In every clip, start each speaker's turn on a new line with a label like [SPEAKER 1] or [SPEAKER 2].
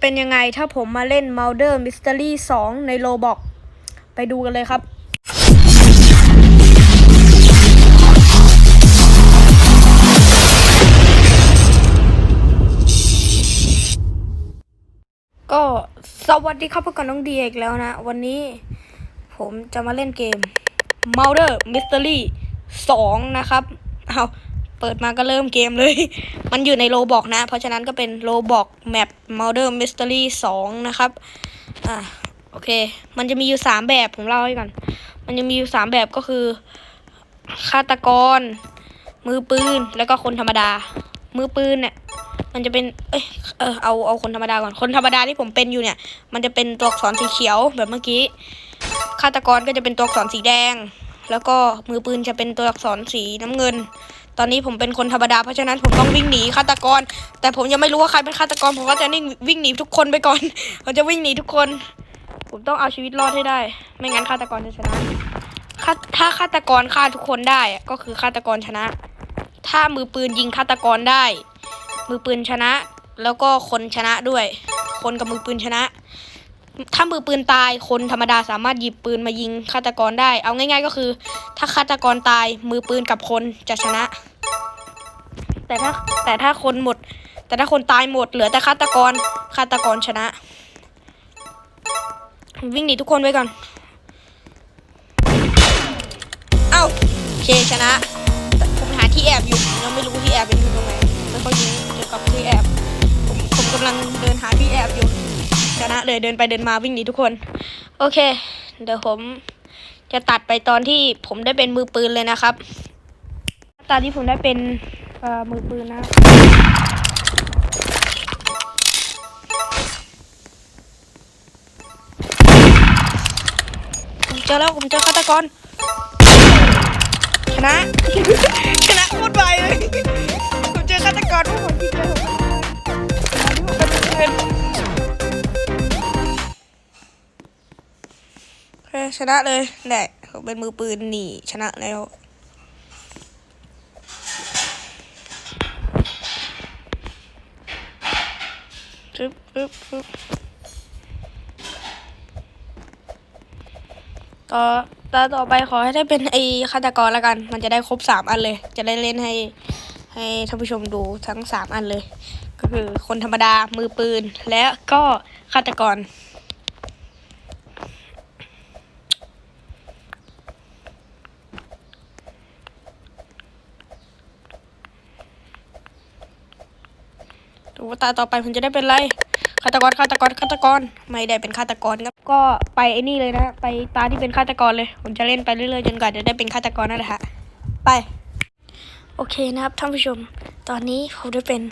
[SPEAKER 1] เป็นยังไงถ้าผมมาเล่น Murder Mystery 2 ในโ o บอกไปดูกันเลยครับก็สวัสดีครับพบกับน้องดีอีกแล้วนะ วันนี้ผมจะมาเล่นเกม Murder Mystery 2 นะครับ เอา เปิดมาก็เริ่มเกมเลย มันอยู่ในโ o บอกนะ เพราะฉะนั้นก็เป็นโ o บอกแมป Murder Mystery 2 นะครับ อะโอเค มันจะมีอยู่3แบบผมเล่าให้ก่อน มันจะมีอยู่3แบบก็คือฆาตกร มือปืน แล้วก็คนธรรมดา มือปืนเนี่ยมันจะเป็น เอ้ย เออ เอา เอาคนธรรมดาก่อน คนธรรมดาที่ผมเป็นอยู่เนี่ย มันจะเป็นตัวอักษรสีเขียวแบบเมื่อกี้ ฆาตกรก็จะเป็นตัวอักษรสีแดง แล้วก็มือปืนจะเป็นตัวอักษรสีน้ำเงิน ตอนนี้ผมเป็นคนธรรมดาเพราะฉะนั้นผมต้องวิ่งหนีฆาตกร แต่ผมยังไม่รู้ว่าใครเป็นฆาตกรผมก็จะนิ่งวิ่งหนีทุกคนไปก่อนผมจะวิ่งหนีทุกคน ผมต้องเอาชีวิตรอดให้ได้ ไม่งั้นฆาตกรจะชนะถ้าฆาตกรฆ่าทุกคนได้ก็คือฆาตกรชนะ ถ้ามือปืนยิงฆาตกรได้ มือปืนชนะ แล้วก็คนชนะด้วย คนกับมือปืนชนะ ถ้ามือปืนตายคนธรรมดาสามารถหยิบปืนมายิงฆาตกรได้ เอาง่าย ๆ ก็คือ ถ้าฆาตกรตายมือปืนกับคนจะชนะ แต่ถ้าแต่ถ้าคนหมด แต่ถ้าคนตายหมด เหลือแต่ฆาตกรฆาตกรชนะ วิ่งหนีทุกคนไว้ก่อนเอ้าโอเคชนะผมหาที่แอบอยู่ยังไม่รู้ที่แอบเป็นอยู่ตรงไหนไม่ค่อยรู้เกี่ยวกับที่แอบผมผมกำลังเดินหาที่แอบอยู่ นะเลยเดินไปเดินมาวิ่งหนีทุกคน โอเค เดี๋ยวผมจะตัดไปตอนที่ผมได้เป็นมือปืนเลยนะครับ ตอนที่ผมได้เป็นมือปืนนะผมเจอแล้วผมเจอฆาตกรชนะชนะโคตรไวเลยผมเจอฆาตกร ชนะเลยแหละผมเป็นมือปืนหนีชนะแล้วปึ๊บปึ๊บปึ๊บต่อตาต่อไปขอให้ได้เป็นไอฆาตกรล้วกัน มันจะได้ครบสามอันเลย จะได้เล่นให้ให้ท่านผู้ชมดูทั้งสามอันเลย ก็คือคนธรรมดามือปืน และก็ฆาตกร ว่าตาต่อไปผมจะได้เป็นไรฆาตกรฆาตกรฆาตกรไม่ได้เป็นฆาตกรครับก็ไปไอ้นี่เลยนะ ไปตาที่เป็นฆาตกรเลย ผมจะเล่นไปเรื่อยๆจนกว่าจะได้เป็นฆาตกรนั่นแหละฮะไปโอเคนะครับท่านผู้ชม ตอนนี้ผมได้เป็น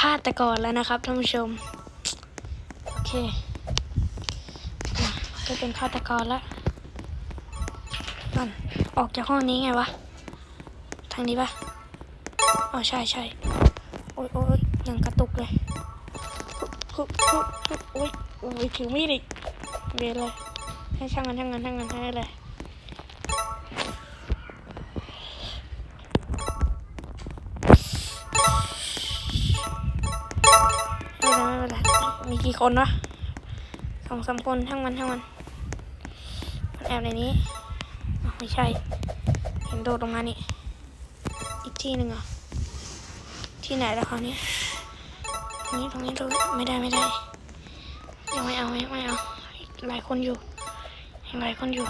[SPEAKER 1] ฆาตกรแล้วนะครับท่านผู้ชมโอเคอะเป็นฆาตกรแล้วนั่นออกจากห้องนี้ไงวะทางนี้ปะอ๋อใช่ใช่โอ้ยโอ้ย ยังกระตุกเลยฮึบฮึบฮึบโอ้ยโอ้ยถือมีดอีกเบนเลยให้ช่างมันช่างมันช่างมันให้เลยไม่เป็นไรไม่เป็นไรมีกี่คนวะสองสามคนช่างมันช่างมันมันแอบในนี้ไม่ใช่ เห็นโดดลงมานี่ อีกที่หนึ่งอะที่ไหนแล้วคราวนี้ ตรงนี้ตรงนี้ตรงนี้ไม่ได้ไม่ได้ ยังไม่เอาไม่ไม่เอาหลายคนอยู่ยังหลายคนอยู่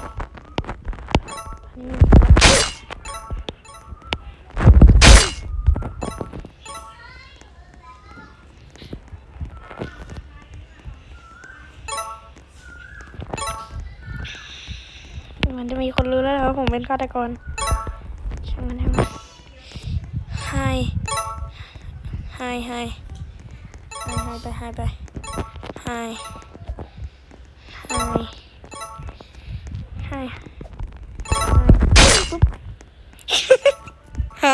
[SPEAKER 1] มันจะมีคนรู้แล้วว่าผมเป็นฆาตกรช่างมันช่างมันไฮไฮไฮ ไฮไฮไปไฮไปไฮไฮไฮปุ๊บไฮ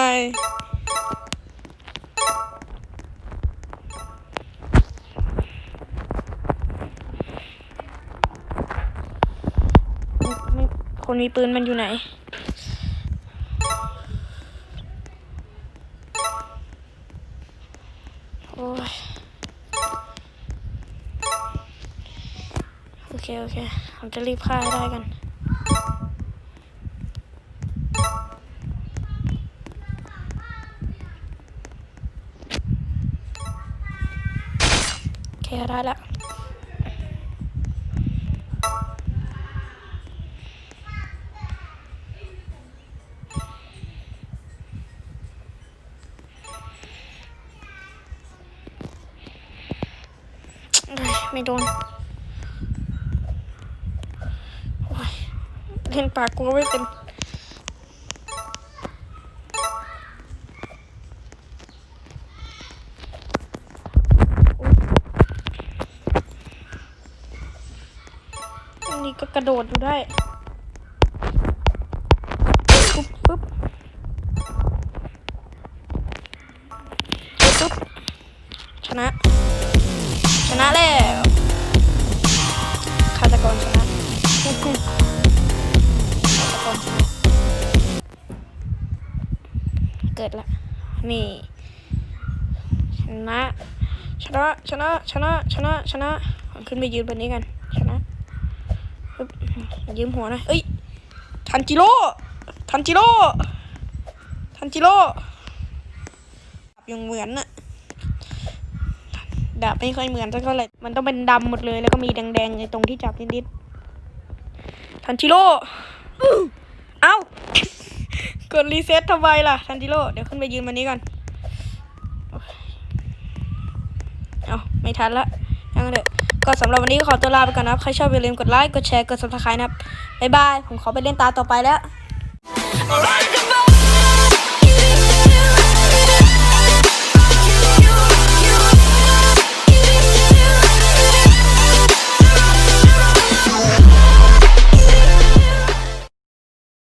[SPEAKER 1] ไม่คนมีปืนมันอยู่ไหนโอ้ย เค โอเคผมจะรีบฆ่าให้ได้กัน โอเค ได้แล้วเอ้ยไม่โดนโอ้ย เล่นปากกูก็ไม่เป็นอันนี้ก็กระโดดอยู่ได้ กิดละ นี่ ชนะชนะชนะชนะชนะชนะขึ้นไปยืนบนนี้กัน ชนะยืมหัวหนะเอ้ยทันจิโร่ทันจิโร่ทันจิโร่ยังเหมือนน่ะดาบไม่ค่อยเหมือนสักเท่าไหร่มันต้องเป็นดำหมดเลย แล้วก็มีแดงๆในตรงที่จับนิดๆทันจิโร่เอ้า กดรีเซ็ตทำไมล่ะทันจิโร่เดี๋ยวขึ้นไปยืนวันนี้ก่อน เอาไม่ทันละยังเถอะก็สำหรับวันนี้ก็ขอตัวลาไปก่อนนะครับ ใครชอบอย่าลืมกดไลค์ กดแชร์ กดซับสไครต์นะครับ บ๊ายบาย ผมขอไปเล่นตาต่อไปแล้ว